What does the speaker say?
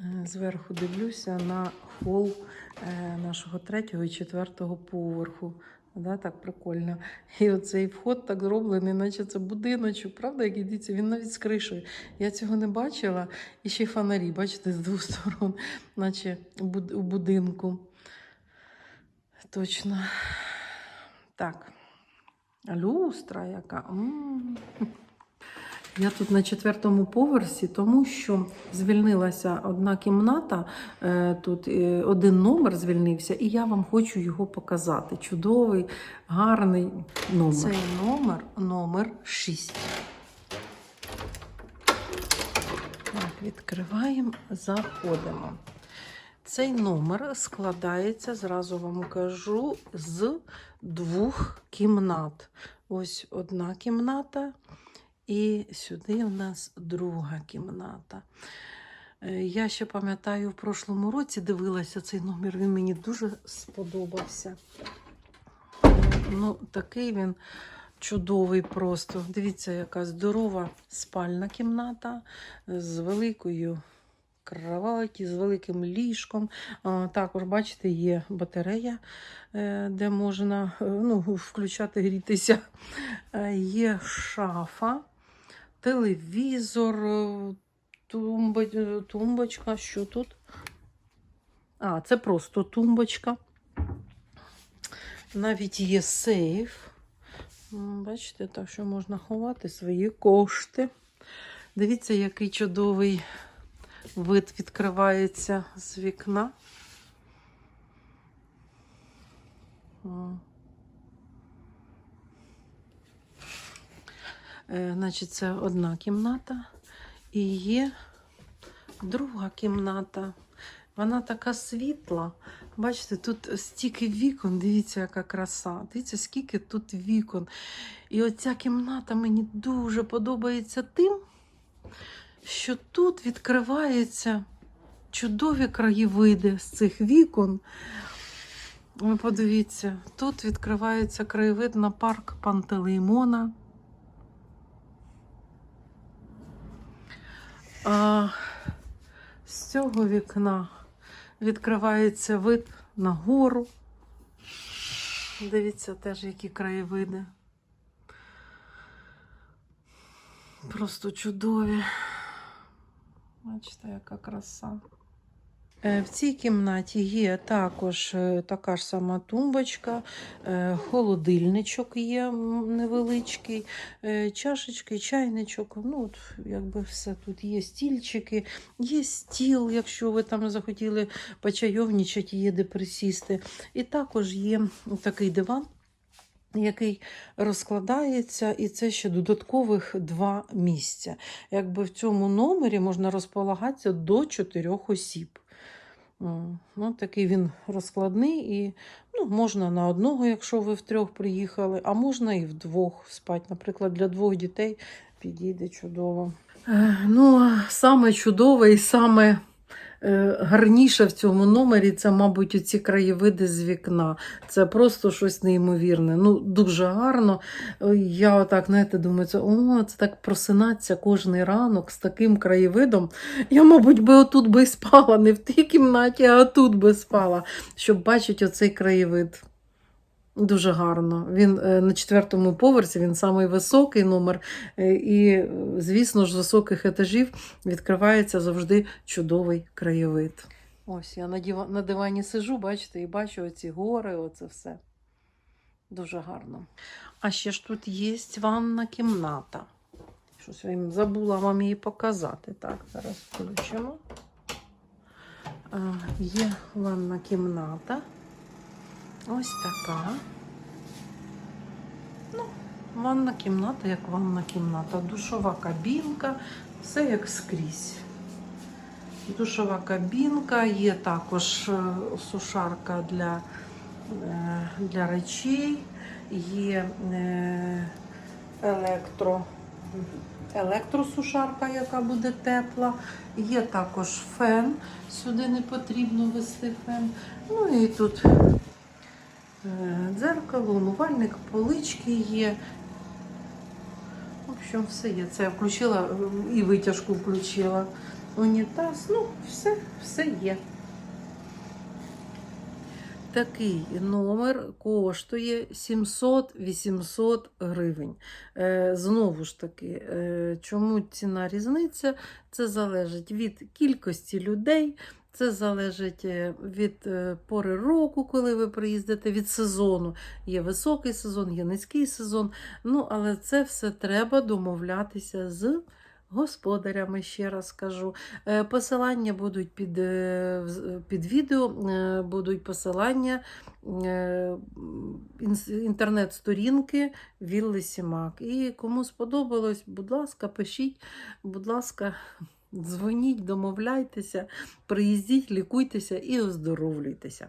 Е, Зверху дивлюся на хол е, нашого третього і четвертого поверху. Да, так прикольно. І оцей вход так зроблений, наче це будиночок, правда, як ідеться, він навіть з кришею. Я цього не бачила. І ще фонарі, бачите, з двох сторон, наче у будинку. Точно. Так. Люстра яка. М. Я тут на четвертому поверсі, тому що звільнилася одна кімната, е, тут е, один номер звільнився, і я вам хочу його показати. Чудовий, гарний номер. Цей номер номер 6. Так, відкриваємо, заходимо. Цей номер складається, зразу вам кажу, з двох кімнат. Ось одна кімната, і сюди у нас друга кімната. Е, Я ще пам'ятаю, в прошлому році дивилася цей номер, він мені дуже сподобався. Е, Ну, такий він чудовий просто. Дивіться, яка здорова спальна кімната з великою кроваті, з великим ліжком. Також, бачите, є батарея, е, де можна е, ну, включати, грітися. Е, Є шафа, телевізор, е, е, тумбочка. Що тут? А, це просто тумбочка. Навіть є сейф. Бачите, так що можна ховати свої кошти. Дивіться, який чудовий вид відкривається з вікна. М. Е, Значить, це одна кімната і є друга кімната. Вона така світла. Бачите, тут стільки вікон, дивіться, яка краса. Дивіться, скільки тут вікон. І оця кімната мені дуже подобається тим, що тут відкриваються чудові краєвиди з цих вікон. Ви подивіться, тут відкривається краєвид на парк Пантелеймона. А з цього вікна відкривається вид на гору. Дивіться теж, які краєвиди. Просто чудові. Бачите, яка краса. Е, В цій кімнаті є також е, така ж сама тумбочка, е, холодильничок є невеличкий, чашечки, чайничок. Ну, от, якби все тут є стільчики, є стіл, якщо ви там захотіли почайовничати, є де присісти. І також є такий диван. Який розкладається, і це ще додаткових два місця. Якби в цьому номері можна розполагатися до чотирьох осіб. М, Ну, такий він розкладний, і ну, можна на одного, якщо ви втрьох приїхали, а можна і вдвох спати. Наприклад, для двох дітей підійде чудово. Е, Ну, саме чудове і саме е, гарніше в цьому номері це, мабуть, оці краєвиди з вікна. Це просто щось неймовірне. Ну, дуже гарно. Я отак, знаєте, думаю, це, о, це так просинатися кожний ранок з таким краєвидом. Я, мабуть, би отут би спала, не в тій кімнаті, а тут би спала, щоб бачити оцей краєвид. Дуже гарно. Він е, на четвертому поверсі, він самий високий номер. е, І, е, звісно ж, з високих етажів відкривається завжди чудовий краєвид. Ось я на, діва... на дивані сижу, бачите, і бачу оці гори, оце все. Дуже гарно. А ще ж тут є ванна кімната. Щось я забула вам її показати. Так, зараз включимо. Є ванна кімната. Ось така. Ну, ванна кімната, як ванна кімната. Душова кабінка, все як скрізь. Душова кабінка, є також е, сушарка для, е, для речей, є е, електро, електросушарка, яка буде тепла. Є також фен. Сюди не потрібно вести фен. Ну і тут дзеркало, умивальник, полички є. В общем, все є. Це я включила е, і витяжку включила. унітаз, ну, все, все є. Такий номер коштує 700-800 гривень. Е, знову ж таки, е, чому ціна різниця? Це залежить від кількості людей, це залежить е, від е, пори року, коли ви приїздите, від сезону. Є високий сезон, є низький сезон. Ну, але це все треба домовлятися з господарями, ще раз кажу. Е, Посилання будуть під, під відео, будуть посилання інтернет-сторінки Вілли Сімак. І кому сподобалось, будь ласка, пишіть, будь ласка, дзвоніть, домовляйтеся, приїздіть, лікуйтеся і оздоровлюйтеся.